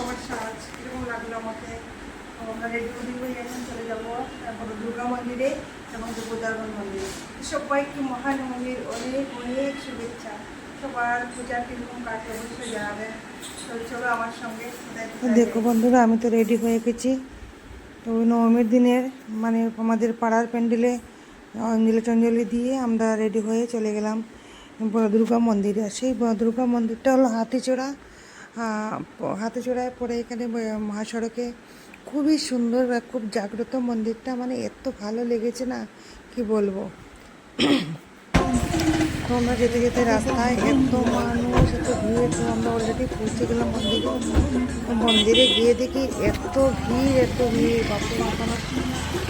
আমার সাজ কীরকম লাগল আমাকে। আমরা রেডি করি হয়ে এখন চলে যাব তারপর দুর্গা মন্দিরে এবং দুর্গোদারগণ মন্দিরে। সবাইকে মহানবমীর অনেক অনেক শুভেচ্ছা। সবার পূজার কীরকম কাটে চলো আমার সঙ্গে দেখো বন্ধুরা, আমি তো রেডি হয়ে গেছি। তো ওই নবমীর দিনের মানে আমাদের পাড়ার প্যান্ডেলে অঞ্জলি টঞ্জলি দিয়ে আমরা রেডি হয়ে চলে গেলাম বড় দুর্গা মন্দিরে। সেই বড় দুর্গা মন্দিরটা হলো হাতিচূড়া হাতিচূড়ায় পরে এখানে মহাসড়কে। খুবই সুন্দর খুব জাগ্রত মন্দিরটা। মানে এত ভালো লেগেছে না, কি বলব? তো আমরা যেতে যেতে রাস্তায় এত মানুষ, এত ভিড়, তো আমরা অলরেডি পৌঁছে গেলাম মন্দিরে। মন্দিরে গিয়ে দেখি এত ভিড় এত ভিড়। বাপরে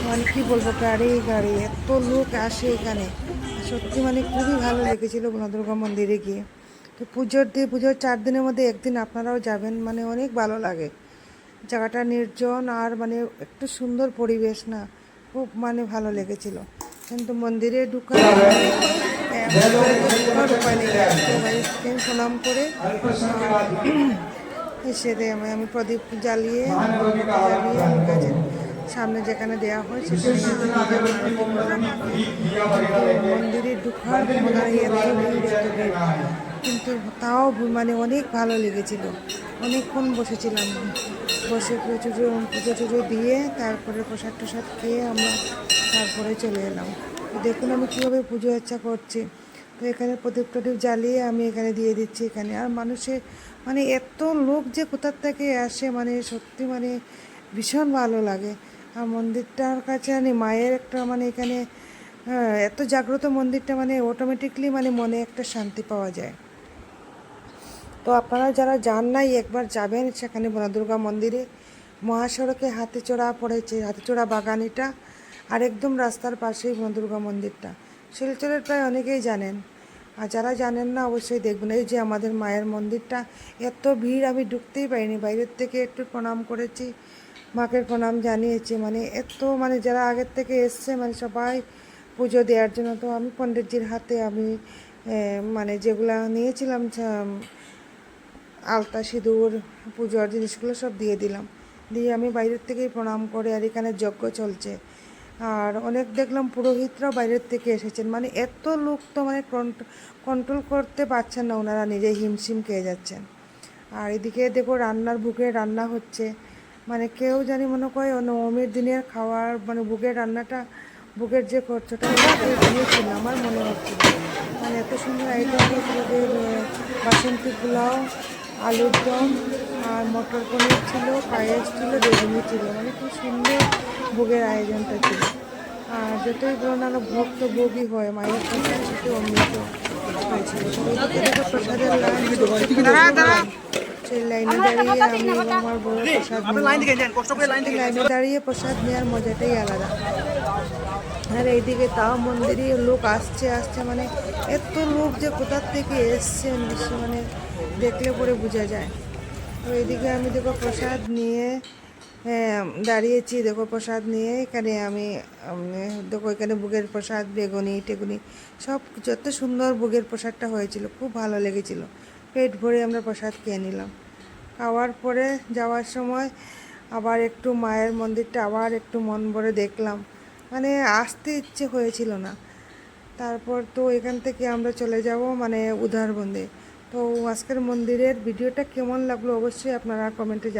মানে কী বলব, গাড়ি গাড়ি। এত লোক আসে এখানে। সত্যি মানে খুবই ভালো লেগেছিল বনদুর্গা মন্দিরে গিয়ে। তো পুজোর দিয়ে পুজোর চার দিনের মধ্যে একদিন আপনারাও যাবেন মানে অনেক ভালো লাগে। জায়গাটা নির্জন আর মানে একটু সুন্দর পরিবেশ না, খুব মানে ভালো লেগেছিল। কিন্তু মন্দিরে ঢুকা প্রণাম করে এসে আমি প্রদীপ জ্বালিয়ে জ্বালিয়ে কাছে সামনে যেখানে দেওয়া হয় সেখানে মন্দিরে ঢুকার কিন্তু তাও মানে অনেক ভালো লেগেছিল। অনেকক্ষণ বসেছিলাম। বসে পুজো পুজো টুজো দিয়ে তারপরে প্রসাদ টসাদ খেয়ে আমরা তারপরে চলে এলাম। দেখুন আমি কীভাবে পুজো আচ্ছা করছি। তো এখানে প্রদীপ টদীপ জ্বালিয়ে আমি এখানে দিয়ে দিচ্ছি এখানে। আর মানুষের মানে এত লোক যে কোথার থেকে আসে মানে সত্যি মানে ভীষণ ভালো লাগে। আর মন্দিরটার কাছে মানে মায়ের একটা মানে এখানে হ্যাঁ, এত জাগ্রত মন্দিরটা মানে অটোমেটিকলি মানে মনে একটা শান্তি পাওয়া যায়। তো আপনারা যারা যান নাই, একবার যাবেন সেখানে বনদুর্গা মন্দিরে। মহাসড়কে হাতে চড়া পড়েছে হাতে চড়া বাগান এটা আর একদম রাস্তার পাশেই বনদুর্গা মন্দিরটা। শিলচরের প্রায় অনেকেই জানেন। আর যারা জানেন না, অবশ্যই দেখবেন। এই যে আমাদের মায়ের মন্দিরটা, এত ভিড় আমি ঢুকতেই পারিনি। বাইরের থেকে একটু প্রণাম করেছি, মাকে প্রণাম জানিয়েছি। মানে এত মানে যারা আগের থেকে এসছে মানে সবাই পুজো দেওয়ার জন্য। তো আমি পণ্ডিতজির হাতে আমি মানে যেগুলা নিয়েছিলাম আলতা, সিঁদুর পুজোর জিনিসগুলো সব দিয়ে দিলাম। দিয়ে আমি বাইরের থেকেই প্রণাম করে আর এখানে যজ্ঞ চলছে। আর অনেক দেখলাম পুরোহিতরাও বাইরের থেকে এসেছেন। মানে এত লোক তো মানে কন্ট্রোল করতে পারছেন না ওনারা নিজে হিমশিম খেয়ে যাচ্ছেন। আর এদিকে দেখো রান্নার বুকে রান্না হচ্ছে। মানে কেউ জানি মনে করে নবমীর দিনের খাওয়ার মানে বুকের রান্নাটা, বুকের যে খরচটা দিয়েছিল আমার মনে হচ্ছে। মানে এত সুন্দর আইটেম বাসন্তী পোলাও আলুর দম আর মটর পনির ছিল পায়েস ছিল বেগুনি ছিল। মানে খুব সুন্দর ভোগের আয়োজনটা ছিল। আর যতই বলো না ভোগ তো ভোগই হয় মায়ের প্রসাদ সেটি অমৃত হয়েছিল। প্রসাদের লাইন। সেই লাইনে দাঁড়িয়ে আমি এবং আমার বড় প্রসাদ লাইনে দাঁড়িয়ে প্রসাদ নেওয়ার মজাটাই আলাদা। আর এইদিকে তাও মন্দিরে লোক আসছে আসছে মানে এত লোক যে কোথার থেকে এসছে মানে দেখলে পরে বোঝা যায়। তো এইদিকে আমি দেখো প্রসাদ নিয়ে হ্যাঁ, দাঁড়িয়েছি দেখো প্রসাদ নিয়ে এখানে আমি দেখো এখানে বুগের প্রসাদ বেগুনি টেগুনি সব যত সুন্দর বুগের প্রসাদটা হয়েছিল খুব ভালো লেগেছিল। পেট ভরে আমরা প্রসাদ খেয়ে নিলাম। খাওয়ার পরে যাওয়ার সময় আবার একটু মায়ের মন্দিরটা আবার একটু মন ভরে দেখলাম। মানে আসতে ইচ্ছে হয়েছিল না। তারপর তো এখান থেকে আমরা চলে যাব মানে উদারবন্দে। তো আজকের মন্দিরের ভিডিওটা কেমন লাগল অবশ্যই আপনারা কমেন্টে